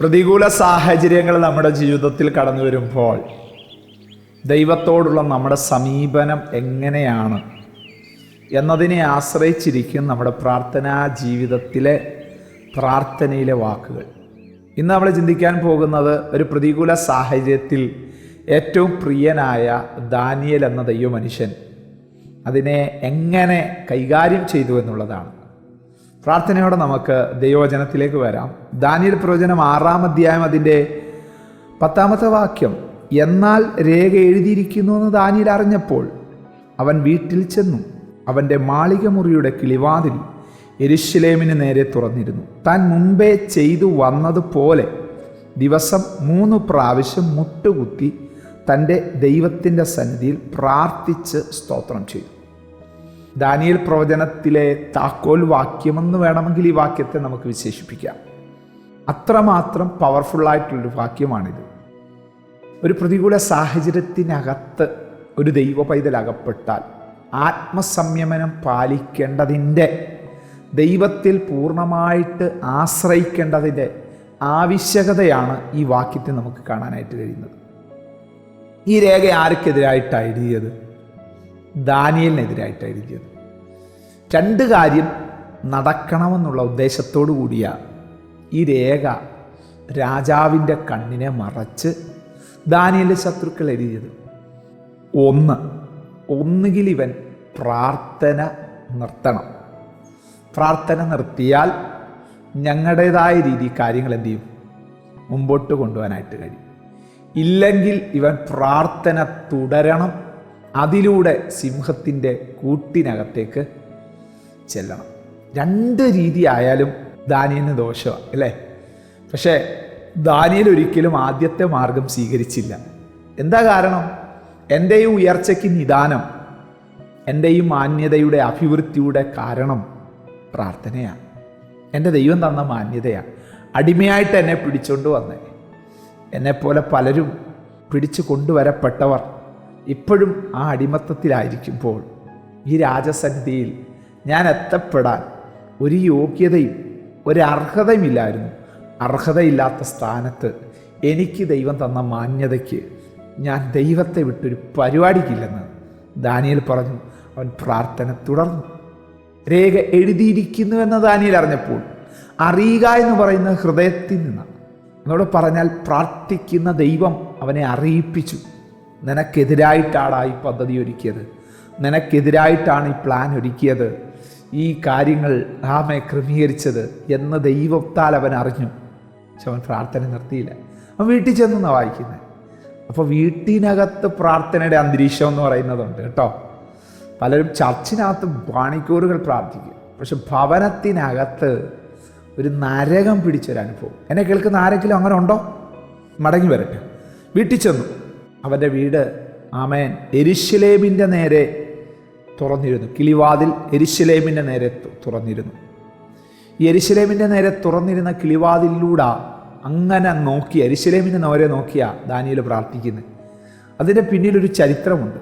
പ്രതികൂല സാഹചര്യങ്ങൾ നമ്മുടെ ജീവിതത്തിൽ കടന്നു വരുമ്പോൾ ദൈവത്തോടുള്ള നമ്മുടെ സമീപനം എങ്ങനെയാണ് എന്നതിനെ ആശ്രയിച്ചിരിക്കും നമ്മുടെ പ്രാർത്ഥനാ ജീവിതത്തിലെ പ്രാർത്ഥനയിലെ വാക്കുകൾ. ഇന്ന് നമ്മൾ ചിന്തിക്കാൻ പോകുന്നത് ഒരു പ്രതികൂല സാഹചര്യത്തിൽ ഏറ്റവും പ്രിയനായ ദാനിയൽ എന്ന ദൈവമനുഷ്യൻ അതിനെ എങ്ങനെ കൈകാര്യം ചെയ്തു എന്നുള്ളതാണ്. പ്രാർത്ഥനയോടെ നമുക്ക് ദൈവവചനത്തിലേക്ക് വരാം. ദാനിയൽ പ്രവചനം ആറാം അധ്യായം അതിന്റെ പത്താമത്തെ വാക്യം എന്നാൽ രേഖ എഴുതിയിരിക്കുന്നു എന്ന് ദാനിയൽ അറിഞ്ഞപ്പോൾ അവൻ വീട്ടിൽ ചെന്നു. അവന്റെ മാളിക മുറിയുടെ കിളിവാതിൽ എരിശിലേമിന് നേരെ തുറന്നിരുന്നു. താൻ മുമ്പേ ചെയ്തു വന്നതുപോലെ ദിവസം മൂന്ന് പ്രാവശ്യം മുട്ടുകുത്തി തന്റെ ദൈവത്തിന്റെ സന്നിധിയിൽ പ്രാർത്ഥിച്ച് സ്തോത്രം ചെയ്തു. ദാനിയൽ പ്രവചനത്തിലെ താക്കോൽ വാക്യമെന്ന് വേണമെങ്കിൽ ഈ വാക്യത്തെ നമുക്ക് വിശേഷിപ്പിക്കാം. അത്രമാത്രം പവർഫുള്ളായിട്ടുള്ളൊരു വാക്യമാണിത്. ഒരു പ്രതികൂല സാഹചര്യത്തിനകത്ത് ഒരു ദൈവ പൈതൽ അകപ്പെട്ടാൽ ആത്മസംയമനം പാലിക്കേണ്ടതിന്റെ ദൈവത്തിൽ പൂർണമായിട്ട് ആശ്രയിക്കേണ്ടതിന്റെ ആവശ്യകതയാണ് ഈ വാക്യത്തിൽ നമുക്ക് കാണാനായിട്ട് കഴിയുന്നത്. ഈ രേഖ ആർക്കെതിരായിട്ടാണ് എഴുതിയത്? ദാനിയലിനെതിരായിട്ടാണ് എഴുതിയത് രണ്ട് കാര്യം നടക്കണമെന്നുള്ള ഉദ്ദേശത്തോടു കൂടിയ ഈ രേഖ രാജാവിന്റെ കണ്ണിനെ മറച്ച് ദാനിയലിന്റെ ശത്രുക്കൾ എഴുതിയത്. ഒന്ന് ഒന്നുകിൽ ഇവൻ പ്രാർത്ഥന നിർത്തണം. പ്രാർത്ഥന നിർത്തിയാൽ ഞങ്ങളുടേതായ രീതി കാര്യങ്ങൾ എന്ത് ചെയ്യും? മുമ്പോട്ട് കൊണ്ടുപോകാനായിട്ട് കഴിയും. ഇല്ലെങ്കിൽ ഇവൻ പ്രാർത്ഥന തുടരണം. അതിലൂടെ സിംഹത്തിന്റെ കൂട്ടിനകത്തേക്ക് ചെല്ലണം. രണ്ട് രീതി ആയാലും ദാനിയന് ദോഷമാണ് അല്ലേ? പക്ഷേ ദാനിയൽ ഒരിക്കലും ആദ്യത്തെ മാർഗം സ്വീകരിച്ചില്ല. എന്താ കാരണം? എന്റെ ഈ ഉയർച്ചയ്ക്ക് നിദാനം എന്റെ ഈ മാന്യതയുടെ അഭിവൃദ്ധിയുടെ കാരണം പ്രാർത്ഥനയാണ്. എന്റെ ദൈവം തന്ന മാന്യതയാണ്. അടിമയായിട്ട് എന്നെ പിടിച്ചുകൊണ്ട് വന്നേ. എന്നെപ്പോലെ പലരും പിടിച്ചു കൊണ്ടുവരപ്പെട്ടവർ ഇപ്പോഴും ആ അടിമത്തത്തിലായിരിക്കുമ്പോൾ ഈ രാജസന്നിധിയിൽ ഞാൻ എത്തപ്പെടാൻ ഒരു യോഗ്യതയും ഒരു അർഹതയുമില്ലായിരുന്നു. അർഹതയില്ലാത്ത സ്ഥാനത്ത് എനിക്ക് ദൈവം തന്ന മാന്യതയ്ക്ക് ഞാൻ ദൈവത്തെ വിട്ടൊരു പരിപാടിക്കില്ലെന്ന് ദാനിയൽ പറഞ്ഞു. അവൻ പ്രാർത്ഥന തുടർന്നു. രേഖ എഴുതിയിരിക്കുന്നുവെന്ന് ദാനിയൽ അറിഞ്ഞപ്പോൾ അറിയുക എന്ന് പറയുന്ന ഹൃദയത്തിൽ നിന്നാണ്. എന്നോട് പറഞ്ഞാൽ പ്രാർത്ഥിക്കുന്ന ദൈവം അവനെ അറിയിപ്പിച്ചു. നിനക്കെതിരായിട്ടാണ് ഈ പദ്ധതി ഒരുക്കിയത്. നിനക്കെതിരായിട്ടാണ് ഈ പ്ലാൻ ഒരുക്കിയത്. ഈ കാര്യങ്ങൾ ആമെ ക്രമീകരിച്ചത് എന്ന് ദൈവത്താൽ അവൻ അറിഞ്ഞു. പക്ഷെ അവൻ പ്രാർത്ഥന നിർത്തിയില്ല. അവൻ വീട്ടിൽ ചെന്നാണ് വായിക്കുന്നത് അപ്പോൾ വീട്ടിനകത്ത് പ്രാർത്ഥനയുടെ അന്തരീക്ഷം എന്ന് പറയുന്നതുണ്ട് കേട്ടോ. പലരും ചർച്ചിനകത്ത് മണിക്കൂറുകൾ പ്രാർത്ഥിക്കും. പക്ഷെ ഭവനത്തിനകത്ത് ഒരു നരകം പിടിച്ചൊരനുഭവം. എന്നെ കേൾക്കുന്ന ആരെങ്കിലും അങ്ങനെ ഉണ്ടോ? മടങ്ങി വരട്ടെ. വീട്ടിൽ ചെന്നു. അവന്റെ വീട് ആമേൻ എരിശിലേമിന്റെ നേരെ തുറന്നിരുന്നു. കിളിവാതിൽ എരിശിലേമിന്റെ നേരെ തുറന്നിരുന്നു. ഈ എരിശിലേമിന്റെ നേരെ തുറന്നിരുന്ന കിളിവാതിലൂടെ അങ്ങനെ നോക്കി എരിശിലേമിന്റെ നേരെ നോക്കിയാ ദാനിയിൽ പ്രാർത്ഥിക്കുന്നത് അതിന്റെ പിന്നിലൊരു ചരിത്രമുണ്ട്.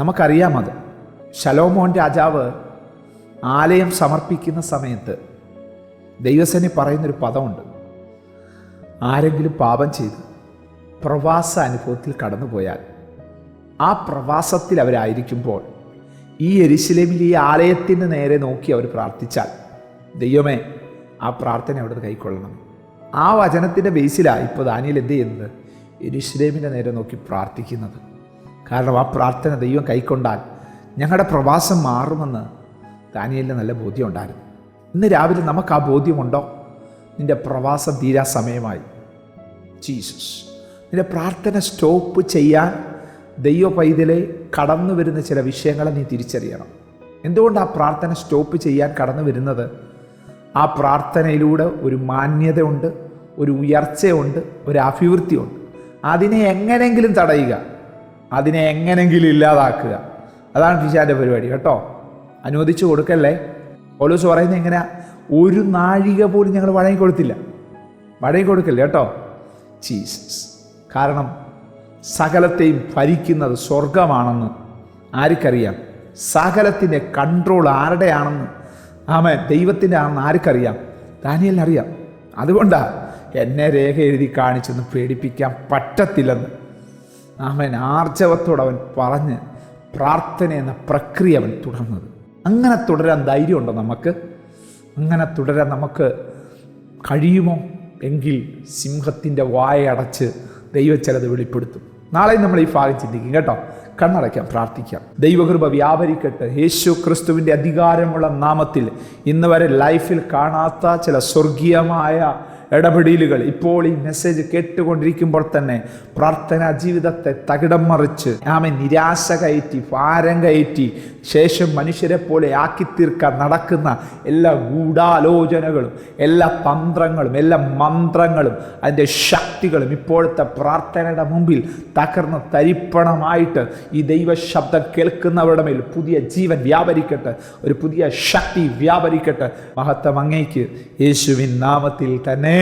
നമുക്കറിയാം അത്. ശലോമോൻ രാജാവ് ആലയം സമർപ്പിക്കുന്ന സമയത്ത് ദൈവസേനി പറയുന്നൊരു പദമുണ്ട്. ആരെങ്കിലും പാപം ചെയ്ത് പ്രവാസ അനുഭവത്തിൽ കടന്നുപോയാൽ ആ പ്രവാസത്തിൽ അവരായിരിക്കുമ്പോൾ ഈ എരിശിലേമിൽ ഈ ആലയത്തിന് നേരെ നോക്കി അവർ പ്രാർത്ഥിച്ചാൽ ദൈവമേ ആ പ്രാർത്ഥന അവിടുന്ന് കൈക്കൊള്ളണം. ആ വചനത്തിന്റെ ബേസിലാണ് ഇപ്പോൾ ദാനിയൽ എന്ത് ചെയ്യുന്നത്? എരിശിലേമിന്റെ നേരെ നോക്കി പ്രാർത്ഥിക്കുന്നത്. കാരണം ആ പ്രാർത്ഥന ദൈവം കൈക്കൊണ്ടാൽ ഞങ്ങളുടെ പ്രവാസം മാറുമെന്ന് ദാനിയലിന് നല്ല ബോധ്യം ഉണ്ടായിരുന്നു ഇന്ന് രാവിലെ നമുക്ക് ആ ബോധ്യമുണ്ടോ? നിന്റെ പ്രവാസം തീരാ സമയമായി. ജീസസ്. നിന്റെ പ്രാർത്ഥന സ്റ്റോപ്പ് ചെയ്യാൻ ദൈവ പൈതലെ കടന്നു വരുന്ന ചില വിഷയങ്ങളെ നീ തിരിച്ചറിയണം. എന്തുകൊണ്ട് ആ പ്രാർത്ഥന സ്റ്റോപ്പ് ചെയ്യാൻ കടന്നു വരുന്നത്? ആ പ്രാർത്ഥനയിലൂടെ ഒരു മാന്യതയുണ്ട് ഒരു ഉയർച്ചയുണ്ട് ഒരു അഭിവൃദ്ധിയുണ്ട്. അതിനെ എങ്ങനെങ്കിലും തടയുക അതിനെ എങ്ങനെങ്കിലും ഇല്ലാതാക്കുക. അതാണ് ഫിഷാന്റെ പരിപാടി കേട്ടോ? അനുവദിച്ചു കൊടുക്കല്ലേ? പോലീസ് പറയുന്നത് എങ്ങനെയാ? ഒരു നാഴിക പോലും ഞങ്ങൾ വഴങ്ങി കൊടുത്തില്ല. വഴങ്ങി കൊടുക്കല്ലേ കേട്ടോ? ജീസസ്. കാരണം സകലത്തെയും ഭരിക്കുന്നത് സ്വർഗമാണെന്ന് ആർക്കറിയാം? സകലത്തിന്റെ കൺട്രോൾ ആരുടെയാണെന്ന്? ആമേ ദൈവത്തിന്റെ ആണെന്ന് ആർക്കറിയാം ദാനിയലിനറിയാം അതുകൊണ്ടാണ് എന്നെ രേഖ എഴുതി കാണിച്ചെന്ന് പേടിപ്പിക്കാൻ പറ്റത്തില്ലെന്ന്. അവൻ ആർജവത്തോടവൻ പറഞ്ഞ് പ്രാർത്ഥന എന്ന പ്രക്രിയ അവൻ തുടർന്നത്. അങ്ങനെ തുടരാൻ ധൈര്യമുണ്ടോ നമുക്ക്? അങ്ങനെ തുടരാൻ നമുക്ക് കഴിയുമോ? എങ്കിൽ സിംഹത്തിന്റെ വായടച്ച് ദൈവം ചിലത് വെളിപ്പെടുത്തും. നാളെ നമ്മൾ ഈ ഭാഗം ചിന്തിക്കും കേട്ടോ. കണ്ണടയ്ക്കാം പ്രാർത്ഥിക്കാം. ദൈവകൃപ വ്യാപരിക്കട്ടെ. യേശു ക്രിസ്തുവിന്റെ അധികാരമുള്ള നാമത്തിൽ ഇന്ന് വരെ ലൈഫിൽ കാണാത്ത ചില സ്വർഗീയമായ ഇടപെടലുകൾ. ഇപ്പോൾ ഈ മെസ്സേജ് കേട്ടുകൊണ്ടിരിക്കുമ്പോൾ തന്നെ പ്രാർത്ഥനാ ജീവിതത്തെ തകിടം മറിച്ച് ആമെ നിരാശ കയറ്റി ഭാരം കയറ്റി ശേഷം മനുഷ്യരെ പോലെ ആക്കി തീർക്കാൻ നടക്കുന്ന എല്ലാ ഗൂഢാലോചനകളും എല്ലാ തന്ത്രങ്ങളും എല്ലാ മന്ത്രങ്ങളും അതിന്റെ ശക്തികളും ഇപ്പോഴത്തെ പ്രാർത്ഥനയുടെ മുമ്പിൽ തകർന്ന് തരിപ്പണമായിട്ട് ഈ ദൈവശബ്ദം കേൾക്കുന്നവരുടെ മേൽ പുതിയ ജീവൻ വ്യാപരിക്കട്ടെ ഒരു പുതിയ ശക്തി വ്യാപരിക്കട്ടെ. മഹത്വം അങ്ങേക്ക് യേശുവിൻ നാമത്തിൽ തന്നെ.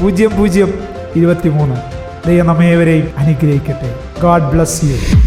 പൂജ്യം പൂജ്യം ഇരുപത്തി മൂന്ന് ദൈവം നമ്മേവരെയും അനുഗ്രഹിക്കട്ടെ. God bless you